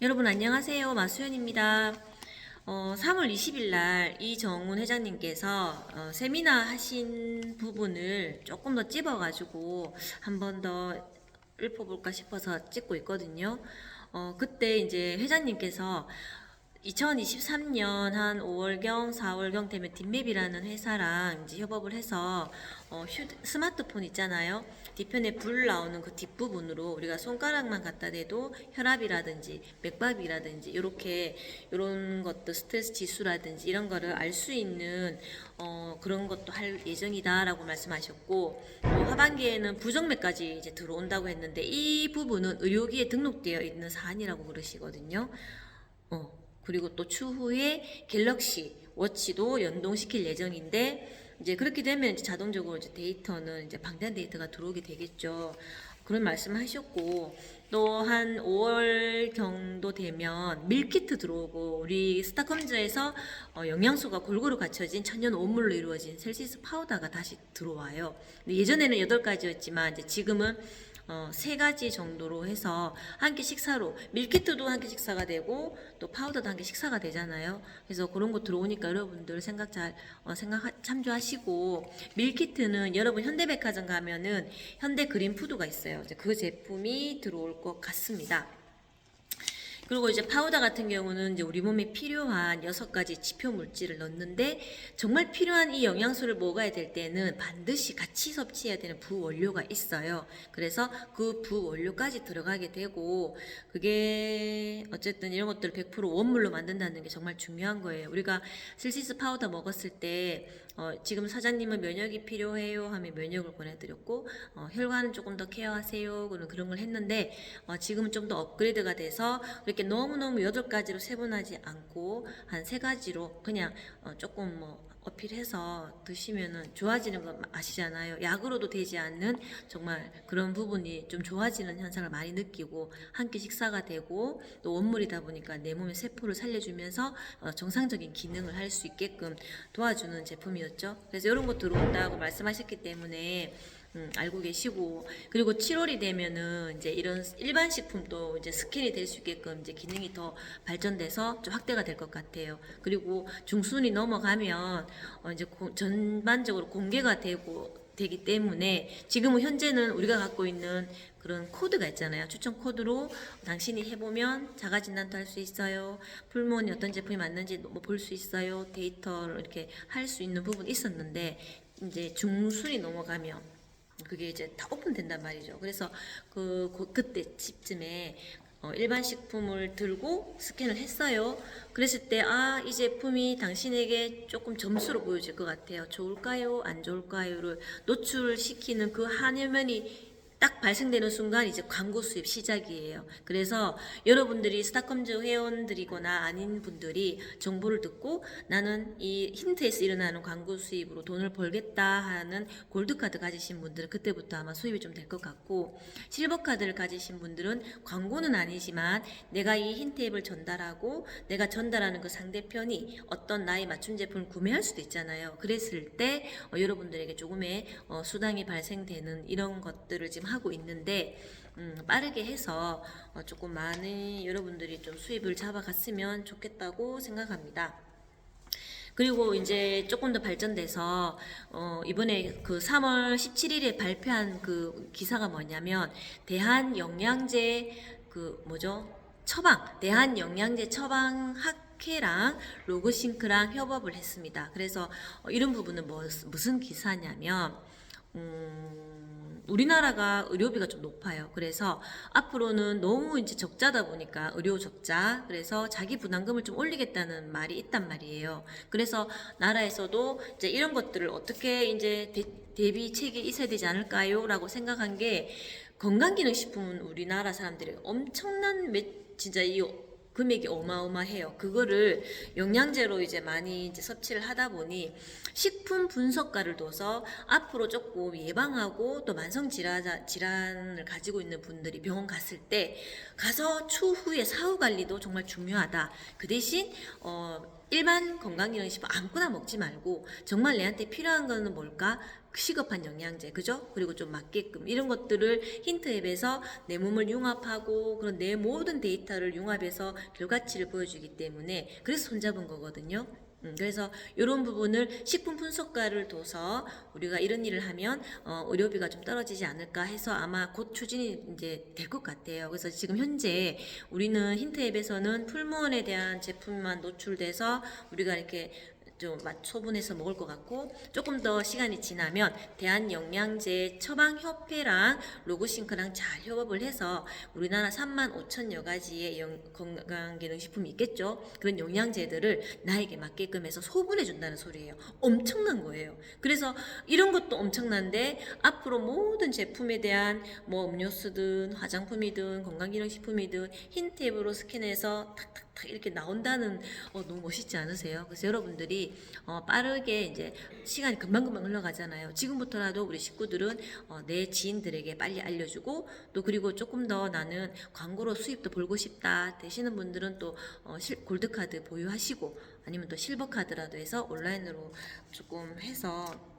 여러분 안녕하세요. 마수연입니다. 어, 3월 20일 날 이정훈 회장님께서 어, 세미나 하신 부분을 조금 더 찝어가지고 한 번 더 읊어볼까 싶어서 찍고 있거든요. 어, 그때 이제 회장님께서 2023년 한 5월경, 4월경 되면 딥맵이라는 회사랑 이제 협업을 해서 어, 휴, 스마트폰 있잖아요. 뒤편에 불 나오는 그 뒷부분으로 우리가 손가락만 갖다 대도 혈압이라든지 맥박이라든지 이렇게 이런 것도 스트레스 지수라든지 이런 거를 알 수 있는 어, 그런 것도 할 예정이다라고 말씀하셨고 또 하반기에는 부정맥까지 이제 들어온다고 했는데 이 부분은 의료기에 등록되어 있는 사안이라고 그러시거든요. 어, 그리고 또 추후에 갤럭시 워치도 연동시킬 예정인데 이제 그렇게 되면 이제 자동적으로 이제 데이터는 이제 방대한 데이터가 들어오게 되겠죠. 그런 말씀하셨고 또 한 5월 정도 되면 밀키트 들어오고 우리 스타컴즈에서 어, 영양소가 골고루 갖춰진 천연 오물로 이루어진 셀시스 파우더가 다시 들어와요. 예전에는 8가지였지만 이제 지금은 어, 세 가지 정도로 해서 한 끼 식사로 밀키트도 한 끼 식사가 되고 또 파우더도 한 끼 식사가 되잖아요. 그래서 그런 거 들어오니까 여러분들 생각 잘 어, 생각 참조하시고 밀키트는 여러분 현대백화점 가면은 현대 그린푸드가 있어요. 이제 그 제품이 들어올 것 같습니다. 그리고 이제 파우더 같은 경우는 이제 우리 몸에 필요한 여섯 가지 지표 물질을 넣는데 정말 필요한 이 영양소를 먹어야 될 때는 반드시 같이 섭취해야 되는 부원료가 있어요. 그래서 그 부원료까지 들어가게 되고 그게 어쨌든 이런 것들을 100% 원물로 만든다는 게 정말 중요한 거예요. 우리가 실시스 파우더 먹었을 때 어, 지금 사장님은 면역이 필요해요 하면 면역을 보내드렸고 어, 혈관은 조금 더 케어하세요 그런 그런 걸 했는데 어, 지금은 좀 더 업그레이드가 돼서 이렇게 너무 너무 여덟 가지로 세분하지 않고 한 세 가지로 그냥 어, 조금 뭐 어필해서 드시면은 좋아지는 거 아시잖아요. 약으로도 되지 않는 정말 그런 부분이 좀 좋아지는 현상을 많이 느끼고 한 끼 식사가 되고 또 원물이다 보니까 내 몸의 세포를 살려주면서 어, 정상적인 기능을 할 수 있게끔 도와주는 제품이었 죠. 그래서 이런 거 들어온다고 말씀하셨기 때문에 음, 알고 계시고 그리고 7월이 되면은 이제 이런 일반 식품도 이제 스캔이 될 수 있게끔 이제 기능이 더 발전돼서 좀 확대가 될 것 같아요. 그리고 중순이 넘어가면 어, 이제 고- 전반적으로 공개가 되고 되기 때문에 지금은 현재는 우리가 갖고 있는 그런 코드가 있잖아요. 추천 코드로 당신이 해보면 자가 진단도 할 수 있어요. 풀몬이 어떤 제품이 맞는지 뭐 볼 수 있어요. 데이터를 이렇게 할 수 있는 부분이 있었는데 이제 중순이 넘어가면 그게 이제 다 오픈된단 말이죠. 그래서 그 그- 그때 집쯤에 어, 일반 식품을 들고 스캔을 했어요. 그랬을 때, 아, 이 제품이 당신에게 조금 점수로 보여질 것 같아요. 좋을까요? 안 좋을까요?를 노출시키는 그 화면이 딱 발생되는 순간 이제 광고 수입 시작이에요. 그래서 여러분들이 스타컴즈 회원들이거나 아닌 분들이 정보를 듣고 나는 이 힌트에서 일어나는 광고 수입으로 돈을 벌겠다 하는 골드카드 가지신 분들은 그때부터 아마 수입이 좀 될 것 같고 실버카드를 가지신 분들은 광고는 아니지만 내가 이 힌트 앱을 전달하고 내가 전달하는 그 상대편이 어떤 나의 맞춤 제품을 구매할 수도 있잖아요. 그랬을 때 어, 여러분들에게 조금의 어, 수당이 발생되는 이런 것들을 지금 하고 있는데 음, 빠르게 해서 어, 조금 많은 여러분들이 좀 수입을 잡아갔으면 좋겠다고 생각합니다. 그리고 이제 조금 더 발전돼서 어 이번에 그 3월 17일에 발표한 그 기사가 뭐냐면 대한 영양제 그 뭐죠? 처방 대한 영양제 처방 학회랑 로그싱크랑 협업을 했습니다. 그래서 어, 이런 부분은 뭐, 무슨 기사냐면 음, 우리나라가 의료비가 좀 높아요. 그래서 앞으로는 너무 이제 적자다 보니까 의료 적자. 그래서 자기 부담금을 좀 올리겠다는 말이 있단 말이에요. 그래서 나라에서도 이제 이런 것들을 어떻게 이제 대, 대비책이 있어야 되지 않을까요? 라고 생각한 게 건강기능식품은 우리나라 사람들이 엄청난 매, 진짜 이 금액이 어마어마해요. 그거를 영양제로 이제 많이 이제 섭취를 하다 보니 식품 분석가를 둬서 앞으로 조금 예방하고 또 만성 질환 질환을 가지고 있는 분들이 병원 갔을 때 가서 추후에 사후 관리도 정말 중요하다. 그 대신 어 일반 건강기능식품 아무거나 먹지 말고 정말 내한테 필요한 거는 뭘까? 시급한 영양제, 그죠? 그리고 좀 맞게끔 이런 것들을 힌트 앱에서 내 몸을 융합하고 그런 내 모든 데이터를 융합해서 결과치를 보여주기 때문에 그래서 손잡은 거거든요. 음, 그래서 이런 부분을 식품 분석가를 둬서 우리가 이런 일을 하면 어, 의료비가 좀 떨어지지 않을까 해서 아마 곧 추진이 이제 될 것 같아요. 그래서 지금 현재 우리는 힌트 앱에서는 풀무원에 대한 제품만 노출돼서 우리가 이렇게 좀맛 소분해서 먹을 것 같고 조금 더 시간이 지나면 대한영양제 처방협회랑 로고싱크랑 잘 협업을 해서 우리나라 3만 5천여 가지의 영- 건강기능식품이 있겠죠. 그런 영양제들을 나에게 맞게끔 해서 소분해 준다는 소리예요. 엄청난 거예요. 그래서 이런 것도 엄청난데 앞으로 모든 제품에 대한 뭐 음료수든 화장품이든 건강기능식품이든 힌트 앱으로 스캔해서 탁탁탁 이렇게 나온다는 어, 너무 멋있지 않으세요? 그래서 여러분들이 어, 빠르게 이제 시간이 금방금방 흘러가잖아요. 지금부터라도 우리 식구들은 어, 내 지인들에게 빨리 알려주고 또 그리고 조금 더 나는 광고로 수입도 벌고 싶다 되시는 분들은 또 어, 실- 골드카드 보유하시고 아니면 또 실버카드라도 해서 온라인으로 조금 해서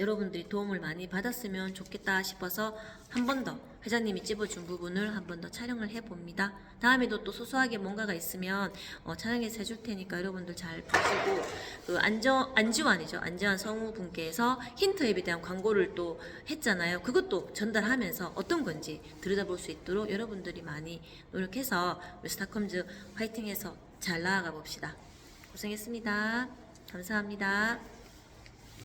여러분들이 도움을 많이 받았으면 좋겠다 싶어서 한 번 더 회장님이 찝어준 부분을 한 번 더 촬영을 해봅니다. 다음에도 또 소소하게 뭔가가 있으면 어, 촬영해서 해줄 테니까 여러분들 잘 보시고 그 안정 안지환이죠 안지환 성우분께서 힌트 앱에 대한 광고를 또 했잖아요. 그것도 전달하면서 어떤 건지 들여다볼 수 있도록 여러분들이 많이 노력해서 스타컴즈 화이팅해서 잘 나아가 봅시다. 고생했습니다. 감사합니다.